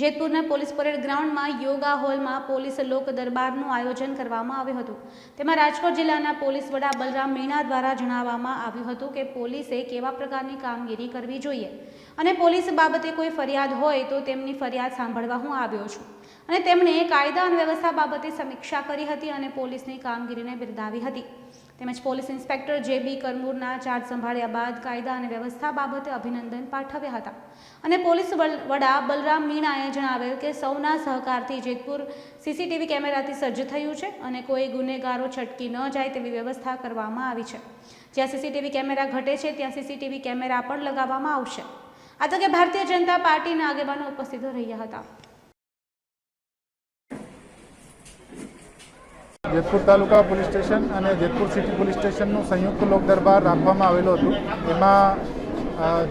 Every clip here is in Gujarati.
જેતપુરના પોલીસ પરેડ ગ્રાઉન્ડમાં યોગા હોલમાં પોલીસ લોક દરબારનું આયોજન કરવામાં આવ્યું હતું. તેમાં રાજકોટ જિલ્લાના પોલીસ વડા બલરામ મીણા દ્વારા જણાવવામાં આવ્યું હતું કે પોલીસે કેવા પ્રકારની કામગીરી કરવી જોઈએ અને પોલીસ બાબતે કોઈ ફરિયાદ હોય તો તેમની ફરિયાદ સાંભળવા હું આવ્યો છું. અને તેમણે કાયદા અને વ્યવસ્થા બાબતે સમીક્ષા કરી હતી અને પોલીસની કામગીરીને બિરદાવી હતી. તેમજ પોલીસ ઇન્સ્પેક્ટર જે બી કરમૂરના ચાર્જ સંભાળ્યા બાદ કાયદા અને વ્યવસ્થા બાબતે અભિનંદન પાઠવ્યા હતા. અને પોલીસ વડા બલરામ મીણાએ જણાવ્યું કે સૌના સહકારથી જેતપુર સીસીટીવી કેમેરાથી સજ્જ થયું છે અને કોઈ ગુનેગારો છટકી ન જાય તેવી વ્યવસ્થા કરવામાં આવી છે. જ્યાં સીસીટીવી કેમેરા ઘટે છે, ત્યાં સીસીટીવી કેમેરા પણ લગાવવામાં આવશે. આ તકે ભારતીય જનતા પાર્ટીના આગેવાનો ઉપસ્થિત રહ્યા હતા. જેતપુર તાલુકા પોલીસ સ્ટેશન અને જેતપુર સિટી પોલીસ સ્ટેશનનું સંયુક્ત લોક દરબાર રાખવામાં આવેલું હતું. એમાં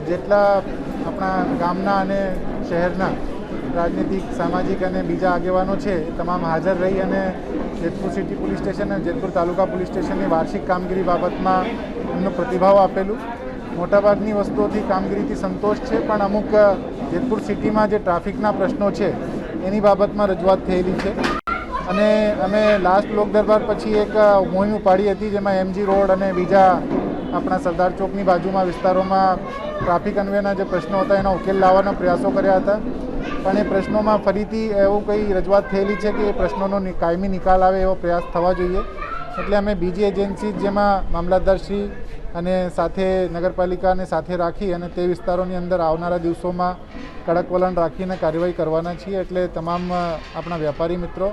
જેટલા આપણા ગામના અને શહેરના રાજનીતિક, સામાજિક અને બીજા આગેવાનો છે તમામ હાજર રહી અને જેતપુર સિટી પોલીસ સ્ટેશન અને જેતપુર તાલુકા પોલીસ સ્ટેશનની વાર્ષિક કામગીરી બાબતમાં એમનો પ્રતિભાવ આપેલું. મોટાભાગની વસ્તુઓથી કામગીરીથી સંતોષ છે, પણ અમુક જેતપુર સિટીમાં જે ટ્રાફિકના પ્રશ્નો છે, એની બાબતમાં રજૂઆત થયેલી છે. અને અમે લાસ્ટ લોક દરબાર પછી એક મોહિમ ઉપાડી હતી, જેમાં એમજી રોડ અને બીજા આપણા સરદાર ચોકની બાજુમાં વિસ્તારોમાં ટ્રાફિક અન્વેના જે પ્રશ્નો હતા, એનો ઉકેલ લાવવાના પ્રયાસો કર્યા હતા. પણ એ પ્રશ્નોમાં ફરીથી એવું કંઈ રજૂઆત થયેલી છે કે એ પ્રશ્નોનો કાયમી નિકાલ આવે એવો પ્રયાસ થવા જોઈએ. એટલે અમે બીજી એજન્સી જેમાં મામલતદારશ્રી અને સાથે નગરપાલિકાને સાથે રાખી અને તે વિસ્તારોની અંદર આવનારા દિવસોમાં કડક વલણ રાખીને કાર્યવાહી કરવાના છીએ. એટલે તમામ આપણા વ્યાપારી મિત્રો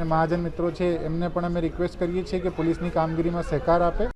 અને મહાજન મિત્રો છે, એમને પણ અમે રિક્વેસ્ટ કરીએ છીએ કે પોલીસની કામગીરીમાં સહકાર આપે.